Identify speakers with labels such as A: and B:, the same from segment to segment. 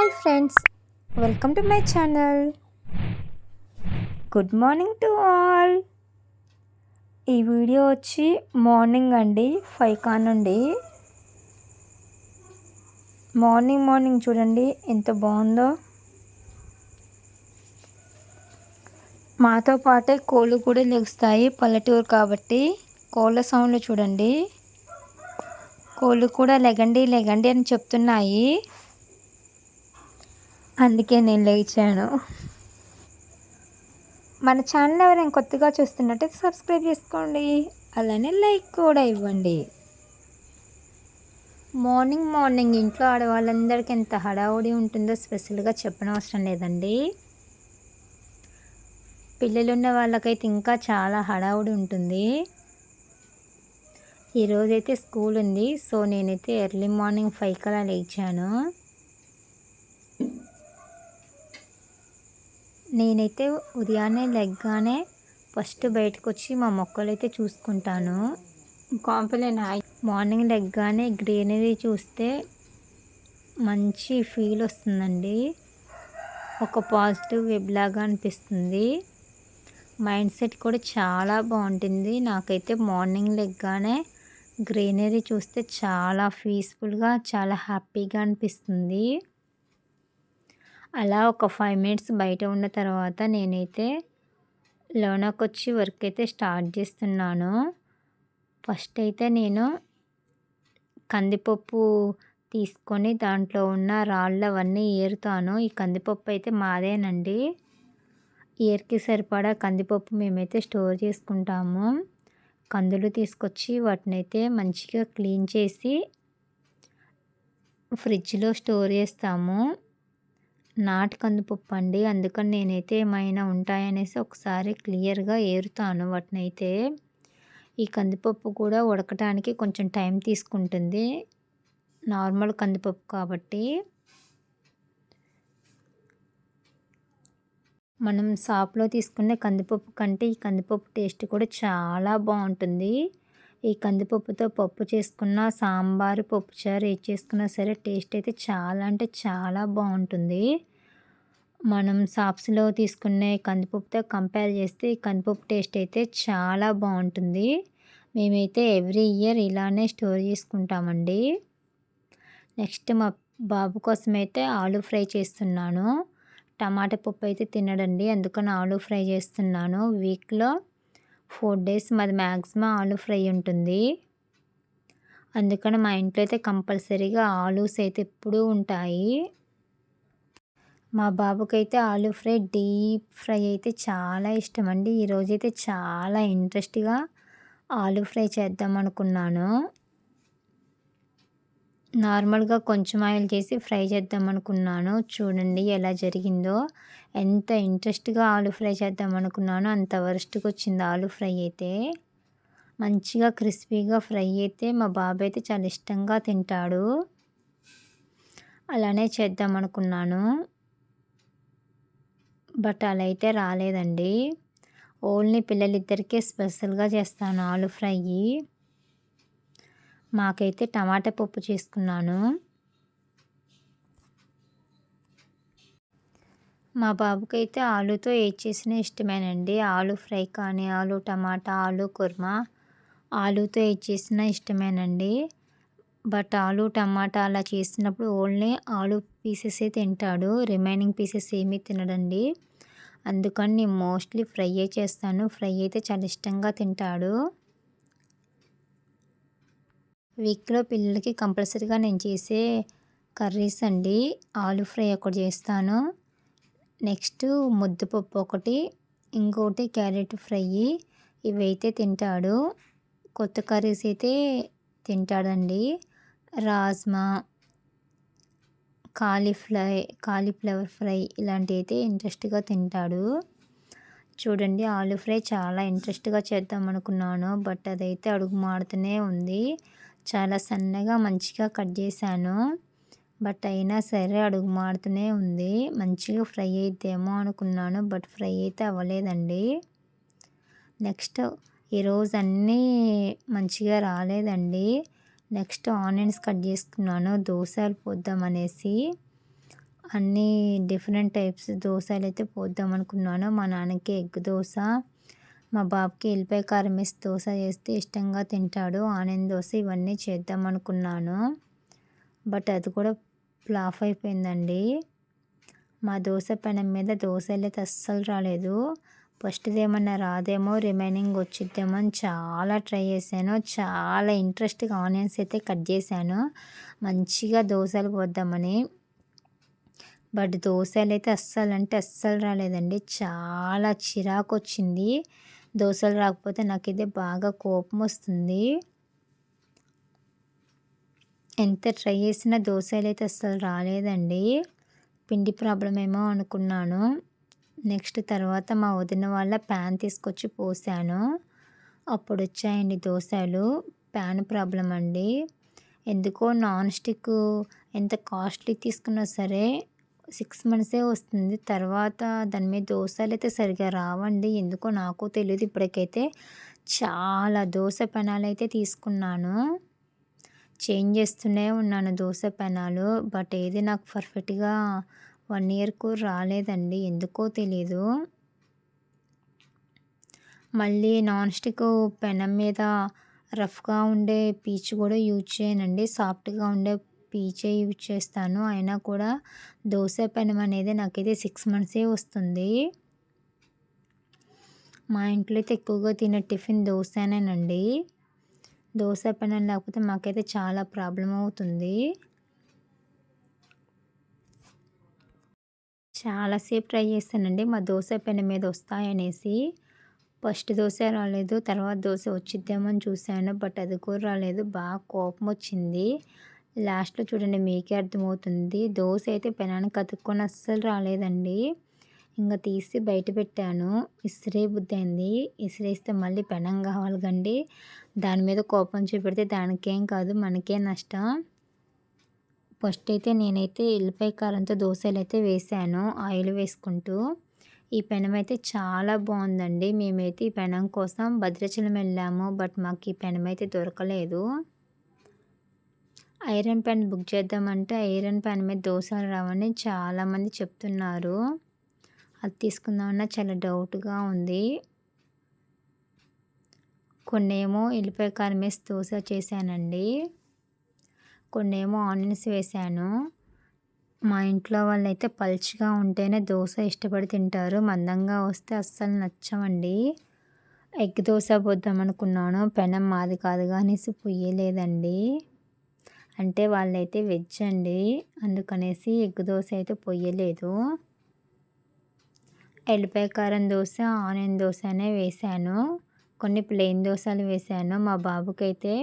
A: Hi friends welcome to my channel. Good morning to all. ఈ video వచ్చి morning అండి five కానుండి morning morning చూడండి ఎంత బాగుందో. మాతో పాటే కోళ్ళు కూడా లెగుస్తాయి పల్లెటూరు కాబట్టి. కోళ్ళ సౌండ్లు చూడండి. కోళ్ళు కూడా లెగండి లెగండి అని చెప్తున్నాయి. అందుకే నేను లేచాను. మన ఛానల్ ఎవరైనా కొత్తగా చూస్తున్నట్టయితే సబ్స్క్రైబ్ చేసుకోండి. అలానే లైక్ కూడా ఇవ్వండి. మార్నింగ్ మార్నింగ్ ఇంట్లో ఆడవాళ్ళందరికీ ఎంత హడావుడి ఉంటుందో స్పెషల్గా చెప్పనవసరం లేదండి. పిల్లలున్న వాళ్ళకైతే ఇంకా చాలా హడావుడి ఉంటుంది. ఈరోజైతే స్కూల్ ఉంది. సో నేనైతే ఎర్లీ మార్నింగ్ ఫైవ్ కల్లా లేచాను. నేనైతే ఉదయాన్నే లెగ్గానే ఫస్ట్ బయటకు వచ్చి మా మొక్కలు అయితే చూసుకుంటాను. కాంప్లైన్? మార్నింగ్ లెగ్గానే గ్రీనరీ చూస్తే మంచి ఫీల్ వస్తుందండి. ఒక పాజిటివ్ వెబ్ లాగా అనిపిస్తుంది. మైండ్ సెట్ కూడా చాలా బాగుంటుంది. నాకైతే మార్నింగ్ లెగ్గానే గ్రీనరీ చూస్తే చాలా పీస్ఫుల్గా చాలా హ్యాపీగా అనిపిస్తుంది. అలా ఒక ఫైవ్ మినిట్స్ బయట ఉన్న తర్వాత నేనైతే లోనకి వచ్చి వర్క్ అయితే స్టార్ట్ చేస్తున్నాను. ఫస్ట్ అయితే నేను కందిపప్పు తీసుకొని దాంట్లో ఉన్న రాళ్ళు అవన్నీ ఏరుతాను. ఈ కందిపప్పు అయితే మాదేనండి. ఇయర్కి సరిపడా కందిపప్పు మేమైతే స్టోర్ చేసుకుంటాము. కందులు తీసుకొచ్చి వాటిని అయితే మంచిగా క్లీన్ చేసి ఫ్రిడ్జ్లో స్టోర్ చేస్తాము. నాటు కందిపప్పు అండి అందుకని నేనైతే ఏమైనా ఉంటాయనేసి ఒకసారి క్లియర్గా ఏరుతాను వాటినైతే. ఈ కందిపప్పు కూడా ఉడకటానికి కొంచెం టైం తీసుకుంటుంది. నార్మల్ కందిపప్పు కాబట్టి. మనం షాప్లో తీసుకునే కందిపప్పు కంటే ఈ కందిపప్పు టేస్ట్ కూడా చాలా బాగుంటుంది. ఈ కందిపప్పుతో పప్పు చేసుకున్న సాంబారు పప్పుచారు ఏది చేసుకున్నా సరే టేస్ట్ అయితే చాలా అంటే చాలా బాగుంటుంది. మనం షాప్స్లో తీసుకునే కందిపప్పుతో కంపేర్ చేస్తే ఈ కందిపప్పు టేస్ట్ అయితే చాలా బాగుంటుంది. మేమైతే ఎవ్రీ ఇయర్ ఇలానే స్టోర్ చేసుకుంటామండి. నెక్స్ట్ మా బాబు కోసం అయితే ఆలు ఫ్రై చేస్తున్నాను. టమాటా పప్పు అయితే తినడండి అందుకని ఆలు ఫ్రై చేస్తున్నాను. వీక్లో ఫోర్ డేస్ మాది మ్యాక్సిమం ఆలు ఫ్రై ఉంటుంది. అందుకని మా ఇంట్లో అయితే కంపల్సరీగా ఆలూస్ అయితే ఎప్పుడూ ఉంటాయి. మా బాబుకైతే ఆలూ ఫ్రై డీప్ ఫ్రై అయితే చాలా ఇష్టం అండి. ఈరోజైతే చాలా ఇంట్రెస్ట్గా ఆలూ ఫ్రై చేద్దాం అనుకున్నాను. నార్మల్గా కొంచెం ఆయిల్ చేసి ఫ్రై చేద్దాం అనుకున్నాను. చూడండి ఎలా జరిగిందో. ఎంత ఇంట్రెస్ట్గా ఆలు ఫ్రై చేద్దాం అనుకున్నాను అంత వరస్ట్గా వచ్చింది ఆలు ఫ్రై అయితే. మంచిగా క్రిస్పీగా ఫ్రై అయితే మా బాబు అయితే చాలా ఇష్టంగా తింటాడు. అలానే చేద్దాం అనుకున్నాను. బట్ అలా అయితే రాలేదండి. ఓన్లీ పిల్లలిద్దరికీ స్పెషల్గా చేస్తాను ఆలు ఫ్రై. మాకైతే టమాటా పప్పు చేసుకున్నాను. మా బాబుకైతే ఆలుతో ఏది చేసినా ఇష్టమేనండి. ఆలు ఫ్రై కానీ ఆలు టమాటా ఆలు కుర్మా ఆలుతో ఏది చేసినా ఇష్టమేనండి. బట్ ఆలు టమాటా అలా చేసినప్పుడు ఓన్లీ ఆలు పీసెసే తింటాడు. రిమైనింగ్ పీసెస్ ఏమీ తినడండి. అందుకని నేను మోస్ట్లీ ఫ్రై చేస్తాను. ఫ్రై అయితే చాలా ఇష్టంగా తింటాడు. వీక్లో పిల్లలకి కంపల్సరీగా నేను చేసే కర్రీస్ అండి. ఆలు ఫ్రై ఒకటి చేస్తాను. నెక్స్ట్ ముద్దపప్పు ఒకటి ఇంకోటి క్యారెట్ ఫ్రై ఇవైతే తింటాడు. కొత్త కర్రీస్ అయితే తింటాడండి. రాజ్మా కాలీఫ్లై కాలీఫ్లవర్ ఫ్రై ఇలాంటివి అయితే ఇంట్రెస్ట్గా తింటాడు. చూడండి ఆలు ఫ్రై చాలా ఇంట్రెస్ట్గా చేద్దాం అనుకున్నాను బట్ అదైతే అడుగు మాడుతూనే ఉంది. చాలా సన్నగా మంచిగా కట్ చేశాను. బట్ అయినా సరే అడుగు మాడుతూనే ఉంది. మంచిగా ఫ్రై అయిద్దేమో అనుకున్నాను బట్ ఫ్రై అయితే అవ్వలేదండి. నెక్స్ట్ ఈరోజు అన్నీ మంచిగా రాలేదండి. నెక్స్ట్ ఆనియన్స్ కట్ చేసుకున్నాను దోశలు పోద్దాం అనేసి. అన్నీ డిఫరెంట్ టైప్స్ దోశలు అయితే పోద్దాం అనుకున్నాను. మా నాన్నకి ఎగ్ దోశ మా బాబుకి ఎల్లిపాయ కారం వేసి దోశ చేస్తే ఇష్టంగా తింటాడు. ఆనియన్ దోశ ఇవన్నీ చేద్దాం అనుకున్నాను. బట్ అది కూడా ఫ్లాఫ్ అయిపోయిందండి. మా దోశ పెనం మీద దోశలు అయితే అస్సలు రాలేదు. ఫస్ట్ది ఏమన్నా రాదేమో రిమైనింగ్ వచ్చిద్దేమో అని చాలా ట్రై చేశాను. చాలా ఇంట్రెస్ట్గా ఆనియన్స్ అయితే కట్ చేశాను. మంచిగా దోశలు పోద్దామని. బట్ దోశలు అయితే అస్సలు అంటే అస్సలు రాలేదండి. చాలా చిరాకు వచ్చింది. దోశలు రాకపోతే నాకైతే బాగా కోపం వస్తుంది ఎంత ట్రై చేసినా దోశలు అయితే అస్సలు రాలేదండి. పిండి ప్రాబ్లం ఏమో అనుకున్నాను. నెక్స్ట్ తర్వాత మా వదిన వాళ్ళ ప్యాన్ తీసుకొచ్చి పోసాను. అప్పుడు వచ్చాయండి దోశలు ప్యాన్ ప్రాబ్లం అండి. ఎందుకో నాన్ స్టిక్ ఎంత కాస్ట్లీ తీసుకున్నా సరే సిక్స్ మంత్సే వస్తుంది. తర్వాత దాని మీద దోశలు అయితే సరిగా రావండి. ఎందుకో నాకు తెలియదు ఇప్పటికైతే. చాలా దోశ పెనాలు అయితే తీసుకున్నాను. చేంజ్ చేస్తూనే ఉన్నాను దోశ పెనాలు. బట్ ఏది నాకు పర్ఫెక్ట్గా వన్ ఇయర్కు రాలేదండి. ఎందుకో తెలీదు. మళ్ళీ నాన్ స్టిక్ పెనం మీద రఫ్గా ఉండే పీచు కూడా యూజ్ చేయనండి. సాఫ్ట్గా ఉండే పీచే యూజ్ చేస్తాను. అయినా కూడా దోశ పెనం అనేది నాకైతే సిక్స్ మంత్సే వస్తుంది. మా ఇంట్లో అయితే ఎక్కువగా తినే టిఫిన్ దోశనేనండి. దోశ పెనం లేకపోతే మాకైతే చాలా ప్రాబ్లం అవుతుంది. చాలాసేపు ట్రై చేస్తానండి. మా దోశ పెనం మీద వస్తాయనేసి. ఫస్ట్ దోశ రాలేదు తర్వాత దోశ వచ్చిద్దేమో అని చూశాను బట్ అది కూడా రాలేదు. బాగా కోపం వచ్చింది లాస్ట్లో చూడండి మీకే అర్థమవుతుంది. దోశ అయితే పెనానికి కతుక్కొని అస్సలు రాలేదండి. ఇంకా తీసి బయట పెట్టాను. ఇసిరే బుద్ధి అయింది. ఇసిరేస్తే మళ్ళీ పెనం కావాలి కండి దాని మీద కోపం చూపెడితే దానికేం కాదు మనకే నష్టం. ఫస్ట్ అయితే నేనైతే ఎల్లిపాయ కారంతో దోశలు అయితే వేసాను ఆయిల్ వేసుకుంటూ. ఈ పెనం అయితే చాలా బాగుందండి మేమైతే ఈ పెనం కోసం భద్రాచలం వెళ్ళాము బట్ మాకు ఈ పెనం అయితే దొరకలేదు. ఐరన్ ప్యాన్ బుక్ చేద్దామంటే ఐరన్ ప్యాన్ మీద దోశలు రావని చాలామంది చెప్తున్నారు. అది తీసుకుందామన్నా చాలా డౌట్గా ఉంది. కొన్ని ఏమో ఎల్లిపాయ కారం వేసి దోశ చేశానండి. కొన్ని ఏమో ఆనియన్స్ వేసాను మా ఇంట్లో వాళ్ళైతే పల్చిగా ఉంటేనే దోశ ఇష్టపడి తింటారు. మందంగా వస్తే అస్సలు నచ్చవండి. ఎగ్ దోశ పోద్దాం అనుకున్నాను పెనం మాది కాదు కానీ పొయ్యలేదండి అంటే వాళ్ళైతే వెజ్ అండి. అందుకనేసి ఎగ్ దోశ అయితే పొయ్యలేదు. ఎల్లిపాయ కారం దోశ ఆనియన్ దోశ అనే వేసాను. కొన్ని ప్లెయిన్ దోశలు వేసాను. మా బాబుకైతే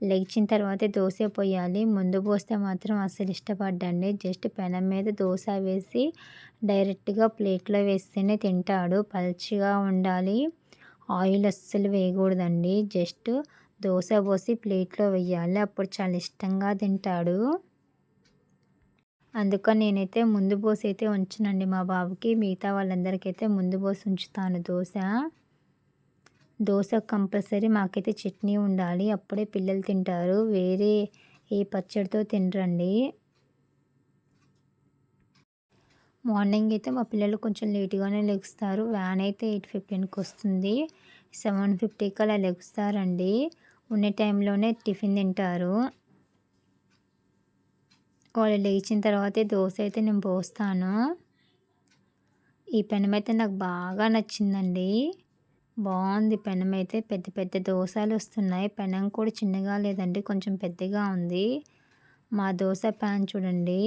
A: లేచిన తర్వాత దోశ పోయాలి ముందు పోస్తే మాత్రం అస్సలు ఇష్టపడ్డండి. జస్ట్ పెనం మీద దోశ వేసి డైరెక్ట్గా ప్లేట్లో వేస్తేనే తింటాడు. పల్చిగా ఉండాలి. ఆయిల్ అస్సలు వేయకూడదండి. జస్ట్ దోశ పోసి ప్లేట్లో వేయాలి అప్పుడు చాలా ఇష్టంగా తింటాడు. అందుకని నేనైతే ముందు పోసి అయితే ఉంచనండి. మా బాబుకి మిగతా వాళ్ళందరికైతే ముందు పోసి ఉంచుతాను దోశ. దోశ కంపల్సరీ మాకైతే చట్నీ ఉండాలి. అప్పుడే పిల్లలు తింటారు. వేరే ఏ పచ్చడితో తినరండి. మార్నింగ్ అయితే మా పిల్లలు కొంచెం లేట్గానే లెగుస్తారు. వ్యాన్ అయితే ఎయిట్ ఫిఫ్టీన్కి వస్తుంది. సెవెన్ ఫిఫ్టీకి అలా లెగుస్తారండి. ఉన్న టైంలోనే టిఫిన్ తింటారు. వాళ్ళు లేచిన తర్వాతే దోశ అయితే నేను పోస్తాను. ఈ పెనం అయితే నాకు బాగా నచ్చిందండి. బాగుంది పెనం అయితే. పెద్ద పెద్ద దోశలు వస్తున్నాయి. పెనం కూడా చిన్నగా లేదండి కొంచెం పెద్దగా ఉంది. మా దోశ ప్యాన్ చూడండి.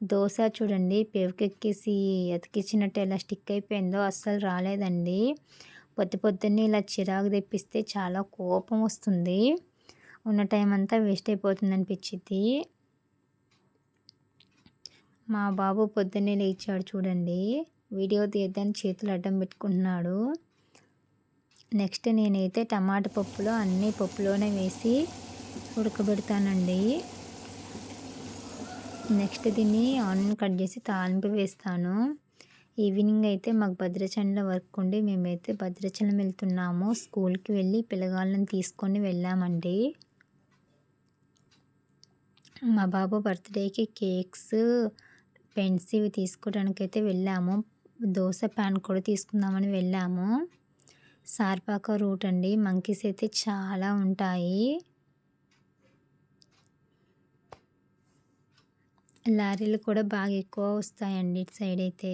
A: దోశ చూడండి. పెవకెక్కేసి అతికిచ్చినట్టు ఎలా స్టిక్ అయిపోయిందో అస్సలు రాలేదండి. పొద్దు పొద్దున్నే ఇలా చిరాకు తెప్పిస్తే చాలా కోపం వస్తుంది. ఉన్న టైం అంతా వేస్ట్ అయిపోతుంది అనిపించింది మా బాబు పొద్దున్నే లేచాడు చూడండి. వీడియో తీద్దాన్ని చేతులు అడ్డం పెట్టుకుంటున్నాడు. నెక్స్ట్ నేనైతే టమాటా పప్పులో అన్ని పప్పులోనే వేసి ఉడకబెడతానండి. నెక్స్ట్ దీన్ని ఆనియన్ కట్ చేసి తాలింపు వేస్తాను. ఈవినింగ్ అయితే మాకు భద్రాచలంలో వర్క్ ఉండి మేమైతే భద్రాచలం వెళ్తున్నాము. స్కూల్కి వెళ్ళి పిల్లగాళ్ళని తీసుకొని వెళ్ళామండి. మా బాబు బర్త్డేకి కేక్స్ పెన్స్ ఇవి తీసుకోవడానికి అయితే వెళ్ళాము. దోశ ప్యాన్ కూడా తీసుకుందామని వెళ్ళాము. సార్పాక రూట్ అండి. మంకీస్ అయితే చాలా ఉంటాయి. లారీలు కూడా బాగా ఎక్కువ వస్తాయండి ఇటు సైడ్ అయితే.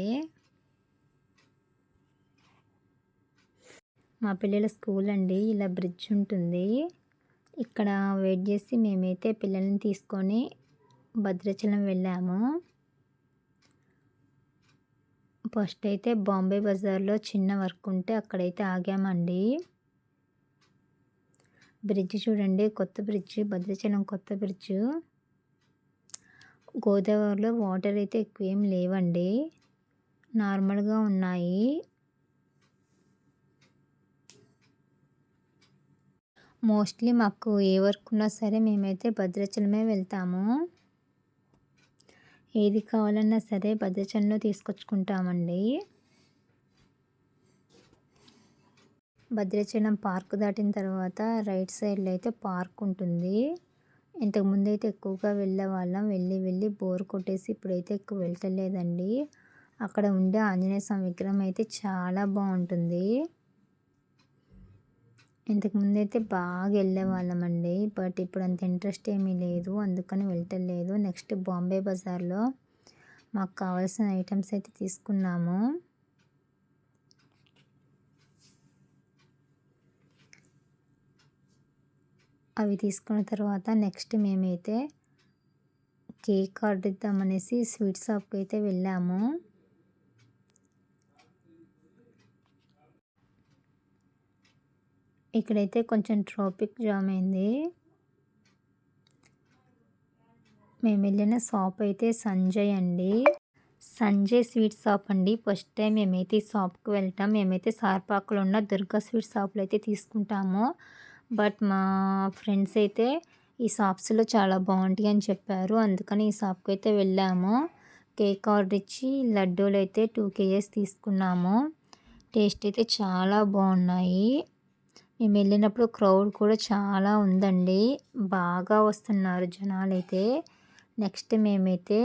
A: మా పిల్లల స్కూల్ అండి. ఇలా బ్రిడ్జ్ ఉంటుంది. ఇక్కడ వెయిట్ చేసి మేమైతే పిల్లల్ని తీసుకొని భద్రాచలం వెళ్ళాము. ఫస్ట్ అయితే బాంబే బజార్లో చిన్న వర్క్ ఉంటే అక్కడైతే ఆగామండి. బ్రిడ్జ్ చూడండి. కొత్త బ్రిడ్జ్ భద్రాచలం కొత్త బ్రిడ్జ్. గోదావరిలో వాటర్ అయితే ఎక్కువ ఏం లేవండి. నార్మల్గా ఉన్నాయి. మోస్ట్లీ మాకు ఏ వర్క్ ఉన్నా సరే మేమైతే భద్రాచలమే వెళ్తాము. ఏది కావాలన్నా సరే భద్రాచలంలో తీసుకొచ్చుకుంటామండి. భద్రాచలం పార్క్ దాటిన తర్వాత రైట్ సైడ్లో అయితే పార్క్ ఉంటుంది. ఇంతకుముందు అయితే ఎక్కువగా వెళ్ళే వాళ్ళం. వెళ్ళి వెళ్ళి బోర్ కొట్టేసి ఇప్పుడైతే ఎక్కువ వెళ్ళలేదండి అక్కడ ఉండే ఆంజనేయ స్వామి విగ్రహం అయితే చాలా బాగుంటుంది. ఇంతకుముందు అయితే బాగా వెళ్ళేవాళ్ళమండి. బట్ ఇప్పుడు అంత ఇంట్రెస్ట్ ఏమీ లేదు. అందుకని వెళ్ళలేదు నెక్స్ట్ బాంబే బజార్లో మాకు కావాల్సిన ఐటమ్స్ అయితే తీసుకున్నాము. అవి తీసుకున్న తర్వాత నెక్స్ట్ మేమైతే కేక్ ఆర్డర్ ఇద్దామనేసి స్వీట్ షాప్కి అయితే వెళ్ళాము. ఇక్కడైతే కొంచెం ట్రాఫిక్ జామ్ అయింది. మేము వెళ్ళిన షాప్ అయితే సంజయ్ అండి. సంజయ్ స్వీట్ షాప్ అండి. ఫస్ట్ టైం మేమైతే ఈ షాప్కి వెళ్తాం. మేమైతే సార్పాకులో ఉన్న దుర్గా స్వీట్ షాప్లో అయితే తీసుకుంటాము. బట్ మా ఫ్రెండ్స్ అయితే ఈ షాప్స్లో చాలా బాగుంటాయి అని చెప్పారు. అందుకని ఈ షాప్కి అయితే వెళ్ళాము. కేక్ ఆర్డర్ ఇచ్చి లడ్డూలు అయితే టూ కేజెస్ తీసుకున్నాము. టేస్ట్ అయితే చాలా బాగున్నాయి. మేము వెళ్ళినప్పుడు క్రౌడ్ కూడా చాలా ఉందండి. బాగా వస్తున్నారు జనాలు అయితే నెక్స్ట్ మేమైతే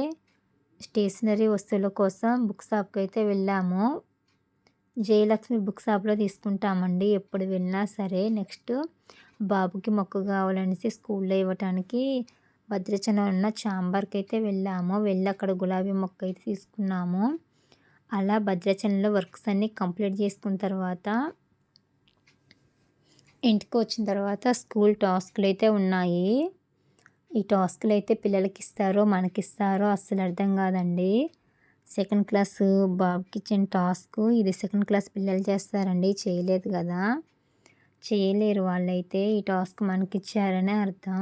A: స్టేషనరీ వస్తువుల కోసం బుక్ షాప్కి అయితే వెళ్ళాము. జయలక్ష్మి బుక్ షాప్లో తీసుకుంటామండి. ఎప్పుడు వెళ్ళినా సరే నెక్స్ట్ బాబుకి మొక్క కావాలనేసి స్కూల్లో ఇవ్వటానికి భద్రాచలం ఉన్న చాంబర్కి అయితే వెళ్ళాము. వెళ్ళి అక్కడ గులాబీ మొక్క అయితే తీసుకున్నాము. అలా భద్రాచలంలో వర్క్స్ అన్నీ కంప్లీట్ చేసుకున్న తర్వాత ఇంటికి వచ్చిన తర్వాత స్కూల్ టాస్క్లు అయితే ఉన్నాయి. ఈ టాస్క్లు అయితే పిల్లలకి ఇస్తారో మనకిస్తారో అస్సలు అర్థం కాదండి. సెకండ్ క్లాస్ బాబుకి ఇచ్చిన టాస్క్ ఇది సెకండ్ క్లాస్ పిల్లలు చేస్తారండి చేయలేదు కదా. చేయలేరు వాళ్ళైతే ఈ టాస్క్ మనకి ఇచ్చారనే అర్థం.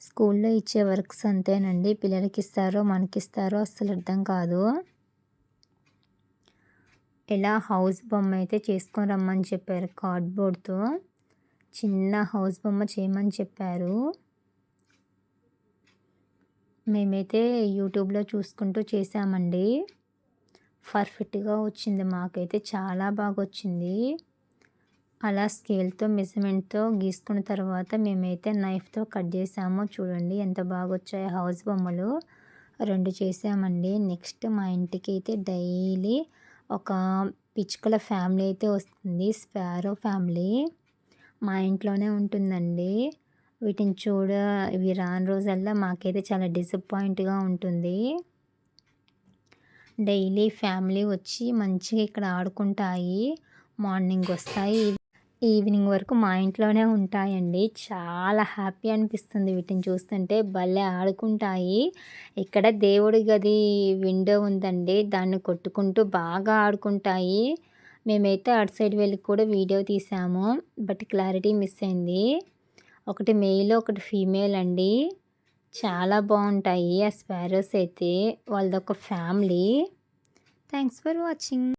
A: స్కూల్లో ఇచ్చే వర్క్స్ అంతేనండి పిల్లలకి ఇస్తారో మనకిస్తారో అస్సలు అర్థం కాదు. ఇలా హౌస్ బొమ్మ అయితే చేసుకొని రమ్మని చెప్పారు కార్డ్బోర్డ్తో. చిన్న హౌస్ బొమ్మ చేయమని చెప్పారు. మేమైతే యూట్యూబ్లో చూసుకుంటూ చేసామండి పర్ఫెక్ట్గా వచ్చింది మాకైతే చాలా బాగా వచ్చింది అలా స్కేల్తో మెజర్మెంట్తో గీసుకున్న తర్వాత మేమైతే నైఫ్తో కట్ చేసాము. చూడండి ఎంత బాగా వచ్చాయి హౌస్ బొమ్మలు. రెండు చేసామండి. నెక్స్ట్ మా ఇంటికి అయితే డైలీ ఒక పిచ్చుకల ఫ్యామిలీ అయితే వస్తుంది. స్పారో ఫ్యామిలీ మా ఇంట్లోనే ఉంటుందండి. వీటిని చూడ ఇవి రాని రోజల్లా మాకైతే చాలా డిసప్పాయింట్గా ఉంటుంది. డైలీ ఫ్యామిలీ వచ్చి మంచిగా ఇక్కడ ఆడుకుంటాయి. మార్నింగ్ వస్తాయి. ఈవినింగ్ వరకు మా ఇంట్లోనే ఉంటాయండి. చాలా హ్యాపీ అనిపిస్తుంది వీటిని చూస్తుంటే. భలే ఆడుకుంటాయి. ఇక్కడ దేవుడి గది విండో ఉందండి. దాన్ని కొట్టుకుంటూ బాగా ఆడుకుంటాయి. మేమైతే అటు సైడ్ వెళ్ళి కూడా వీడియో తీసాము. బట్ క్లారిటీ మిస్ అయింది. ఒకటి మెయిల్ ఒకటి ఫీమేల్ అండి. చాలా బాగుంటాయి ఆ స్పారోస్ అయితే. వాళ్ళదొక ఫ్యామిలీ. Thanks for watching.